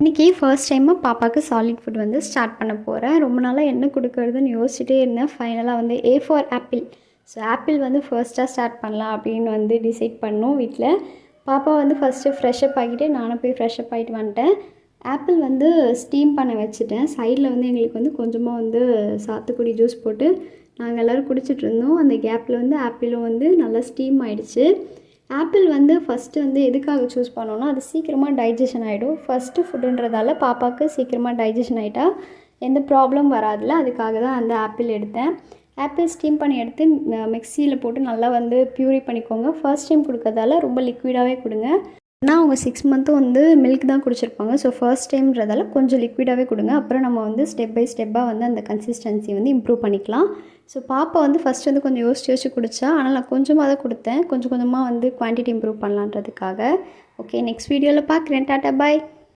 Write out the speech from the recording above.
இன்றைக்கி ஃபர்ஸ்ட் டைமாக பாப்பாவுக்கு சாலிட் ஃபுட் வந்து ஸ்டார்ட் பண்ண போகிறேன் ரொம்ப நாளாக என்ன கொடுக்கறதுன்னு யோசிச்சுட்டே இருந்தேன். ஃபைனலாக வந்து A for apple so apple வந்து ஃபர்ஸ்ட்டாக ஸ்டார்ட் பண்ணலாம் அப்படின்னு வந்து டிசைட் பண்ணோம் வீட்டில் பாப்பா வந்து ஃபஸ்ட்டு ஃப்ரெஷ்அப் ஆகிட்டு நானும் போய் ஃப்ரெஷ்அப் ஆகிட்டு வந்துட்டேன். ஆப்பிள் வந்து ஸ்டீம் பண்ண வச்சுட்டேன். சைடில் வந்து எங்களுக்கு வந்து கொஞ்சமாக வந்து சாத்துக்குடி ஜூஸ் போட்டு நாங்கள் எல்லோரும் குடிச்சிட்டு இருந்தோம். அந்த கேப்பில் வந்து ஆப்பிளும் வந்து நல்லா ஸ்டீம் ஆகிடுச்சு ஆப்பிள் வந்து ஃபஸ்ட்டு வந்து எதுக்காக சூஸ் பண்ணோன்னா அது சீக்கிரமாக டைஜஷன் ஆகிடும் ஃபஸ்ட்டு ஃபுட்டுன்றதால பாப்பாவுக்கு சீக்கிரமாக டைஜஷன் ஆகிட்டா எந்த ப்ராப்ளம் வராதுல்ல அதுக்காக தான் அந்த ஆப்பிள் எடுத்தேன். ஆப்பிள் ஸ்டீம் பண்ணி எடுத்து மிக்சியில் போட்டு நல்லா வந்து ப்யூரி பண்ணிக்கோங்க. ஃபர்ஸ்ட் டைம் கொடுக்கறதால ரொம்ப லிக்விடாகவே கொடுங்க. ஆனால் அவங்க சிக்ஸ் மந்த்தும் வந்து மில்க் தான் குடிச்சிருப்பாங்க. ஸோ ஃபர்ஸ்ட் டைம்ன்றதால கொஞ்சம் லிக்விடாகவே கொடுங்க. அப்புறம் நம்ம வந்து ஸ்டெப் பை ஸ்டெப்பாக வந்து அந்த கன்சிஸ்டன்சி வந்து இம்ப்ரூவ் பண்ணிக்கலாம். ஸோ பாப்பா வந்து ஃபஸ்ட் வந்து கொஞ்சம் யோசிச்சு யோசிச்சு குடிச்சா ஆனால் நான் கொஞ்சமாக தான் கொடுத்தேன். கொஞ்சம் கொஞ்சமாக வந்து குவான்டிட்டி இம்ப்ரூவ் பண்ணலான்றதுக்காக. ஓகே நெக்ஸ்ட் வீடியோவில் பார்க்குறேன் டாட்டா பாய்